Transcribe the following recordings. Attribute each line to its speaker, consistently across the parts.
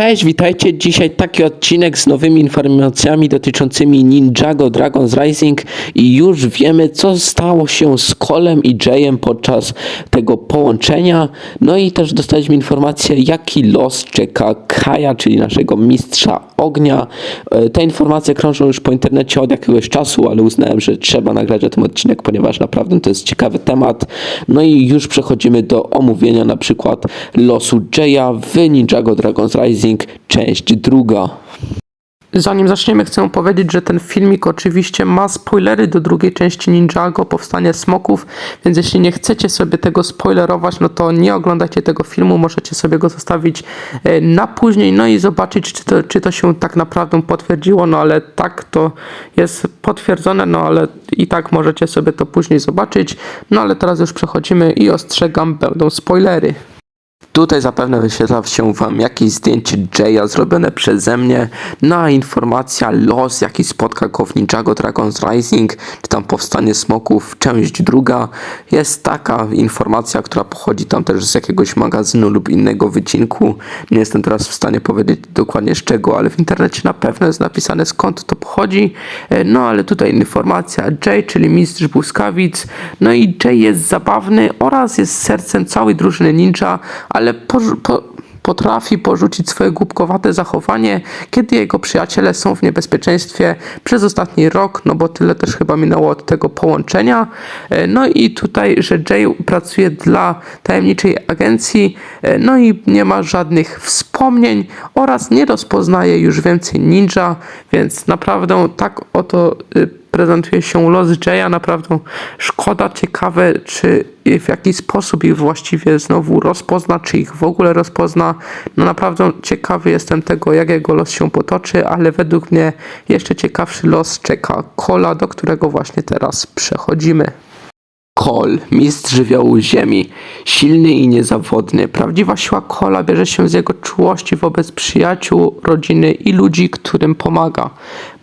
Speaker 1: Cześć, witajcie. Dzisiaj taki odcinek z nowymi informacjami dotyczącymi Ninjago Dragon's Rising i już wiemy, co stało się z Colem i Jayem podczas tego połączenia. No i też dostaliśmy informację, jaki los czeka Kaja, czyli naszego mistrza ognia. E, Te informacje krążą już po internecie od jakiegoś czasu, ale uznałem, że trzeba nagrać o tym odcinek, ponieważ naprawdę to jest ciekawy temat. No i już przechodzimy do omówienia na przykład losu Jaya w Ninjago Dragon's Rising, część druga.
Speaker 2: Zanim zaczniemy, chcę powiedzieć, że ten filmik oczywiście ma spoilery do drugiej części Ninjago, powstanie smoków, więc jeśli nie chcecie sobie tego spoilerować, no to nie oglądajcie tego filmu, możecie sobie go zostawić e, na później, no i zobaczyć, czy to, czy to się tak naprawdę potwierdziło, no ale tak to jest potwierdzone, no ale i tak możecie sobie to później zobaczyć, no ale teraz już przechodzimy i ostrzegam, będą spoilery.
Speaker 1: Tutaj zapewne wyświetla się Wam jakieś zdjęcie Jaya zrobione przeze mnie. No a informacja, los jaki spotka go w Ninjago Dragon's Rising, czy tam powstanie smoków, część druga, jest taka informacja, która pochodzi tam też z jakiegoś magazynu lub innego wycinku. Nie jestem teraz w stanie powiedzieć dokładnie z czego, ale w internecie na pewno jest napisane skąd to pochodzi. E, No ale tutaj informacja Jay, czyli mistrz błyskawic. No i Jay jest zabawny oraz jest sercem całej drużyny ninja, porzu- po, potrafi porzucić swoje głupkowate zachowanie, kiedy jego przyjaciele są w niebezpieczeństwie przez ostatni rok, no bo tyle też chyba minęło od tego połączenia. E, No i tutaj, że Jay pracuje dla tajemniczej agencji, e, no i nie ma żadnych wspomnień oraz nie rozpoznaje już więcej ninja, więc naprawdę tak oto y, prezentuje się los Jaya. Naprawdę szkoda, ciekawe, czy w jaki sposób ich właściwie znowu rozpozna, czy ich w ogóle rozpozna. No naprawdę ciekawy jestem tego, jak jego los się potoczy, ale według mnie jeszcze ciekawszy los czeka Kola, do którego właśnie teraz przechodzimy. Kol, mistrz żywiołu ziemi, silny i niezawodny.
Speaker 2: Prawdziwa siła Kola bierze się z jego czułości wobec przyjaciół, rodziny i ludzi, którym pomaga.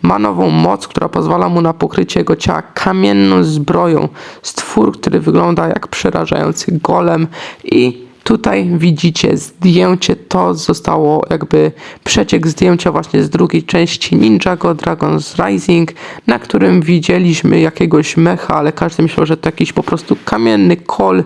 Speaker 2: Ma nową moc, która pozwala mu na pokrycie jego ciała kamienną zbroją. Stwór, który wygląda jak przerażający golem i Tutaj widzicie zdjęcie, to zostało jakby przeciek zdjęcia właśnie z drugiej części Ninjago Dragon's Rising, na którym widzieliśmy jakiegoś mecha, ale każdy myślał, że to jakiś po prostu kamienny kol,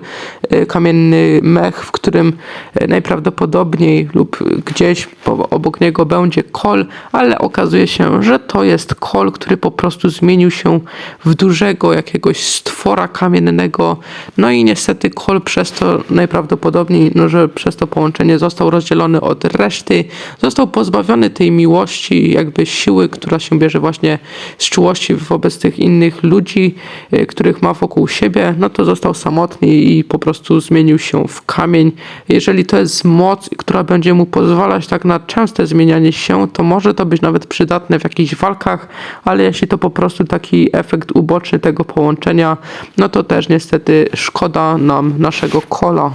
Speaker 2: e, kamienny mech, w którym e, najprawdopodobniej lub gdzieś obok niego będzie kol, ale okazuje się, że to jest kol, który po prostu zmienił się w dużego jakiegoś stwora kamiennego. No i niestety kol przez to najprawdopodobniej, no, że przez to połączenie został rozdzielony od reszty, został pozbawiony tej miłości, jakby siły, która się bierze właśnie z czułości wobec tych innych ludzi, y, których ma wokół siebie, no to został samotny i po prostu zmienił się w kamień. Jeżeli to jest moc, która będzie mu pozwalać tak na częste zmienianie się, to może to być nawet przydatne w jakichś walkach, ale jeśli to po prostu taki efekt uboczny tego połączenia, no to też niestety szkoda nam naszego kola.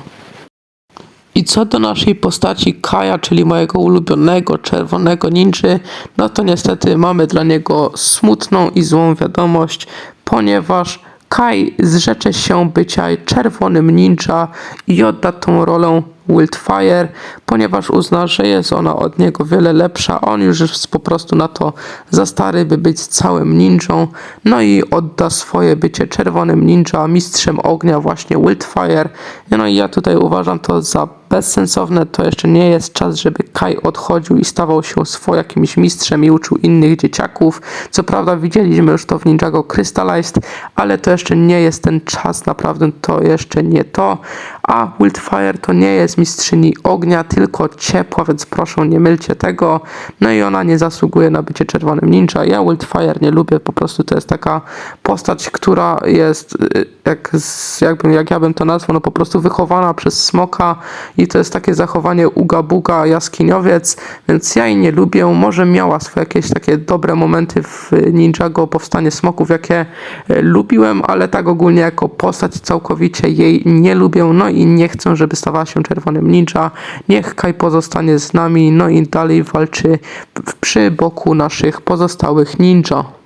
Speaker 2: I co do naszej postaci Kaja, czyli mojego ulubionego czerwonego ninja, no to niestety mamy dla niego smutną i złą wiadomość, ponieważ Kai zrzecze się bycia czerwonym ninja i odda tą rolę Wildfire, ponieważ uzna, że jest ona od niego wiele lepsza. On już jest po prostu na to za stary, by być całym ninją. No i odda swoje bycie czerwonym ninja, mistrzem ognia, właśnie Wildfire. No i ja tutaj uważam to za bezsensowne. To jeszcze nie jest czas, żeby Kai odchodził i stawał się swoim jakimś mistrzem i uczył innych dzieciaków. Co prawda widzieliśmy już to w Ninjago Crystallized, ale to jeszcze nie jest ten czas, naprawdę to jeszcze nie to. A Wildfire to nie jest mistrzyni ognia, tylko ciepła, więc proszę nie mylcie tego. No i ona nie zasługuje na bycie czerwonym ninja. Ja Wildfire nie lubię, po prostu to jest taka postać, która jest y, jak, jakbym, jak ja bym to nazwał, no po prostu wychowana przez smoka i to jest takie zachowanie uga buga jaskiniowiec, więc ja jej nie lubię. Może miała swoje jakieś takie dobre momenty w Ninjago Powstanie Smoków, jakie e, lubiłem, ale tak ogólnie jako postać całkowicie jej nie lubię, no i nie chcę, żeby stawała się czerwonym ninja. Niech Kai pozostanie z nami, no i dalej walczy przy boku naszych pozostałych ninja.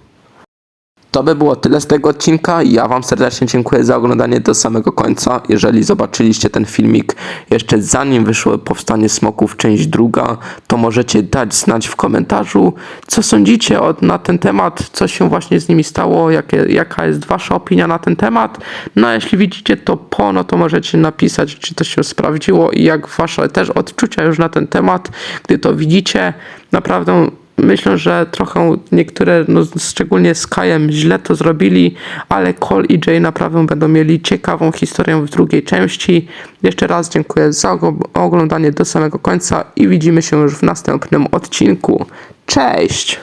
Speaker 1: To by było tyle z tego odcinka. Ja Wam serdecznie dziękuję za oglądanie do samego końca. Jeżeli zobaczyliście ten filmik jeszcze zanim wyszło Powstanie Smoków część druga, to możecie dać znać w komentarzu, co sądzicie od, na ten temat, co się właśnie z nimi stało, jakie, jaka jest Wasza opinia na ten temat. No a jeśli widzicie to po, no to możecie napisać, czy to się sprawdziło i jak Wasze też odczucia już na ten temat, gdy to widzicie. Naprawdę Myślę, że trochę niektóre, no, szczególnie z Kajem, źle to zrobili, ale Cole i Jay naprawdę będą mieli ciekawą historię w drugiej części. Jeszcze raz dziękuję za og- oglądanie do samego końca i widzimy się już w następnym odcinku. Cześć!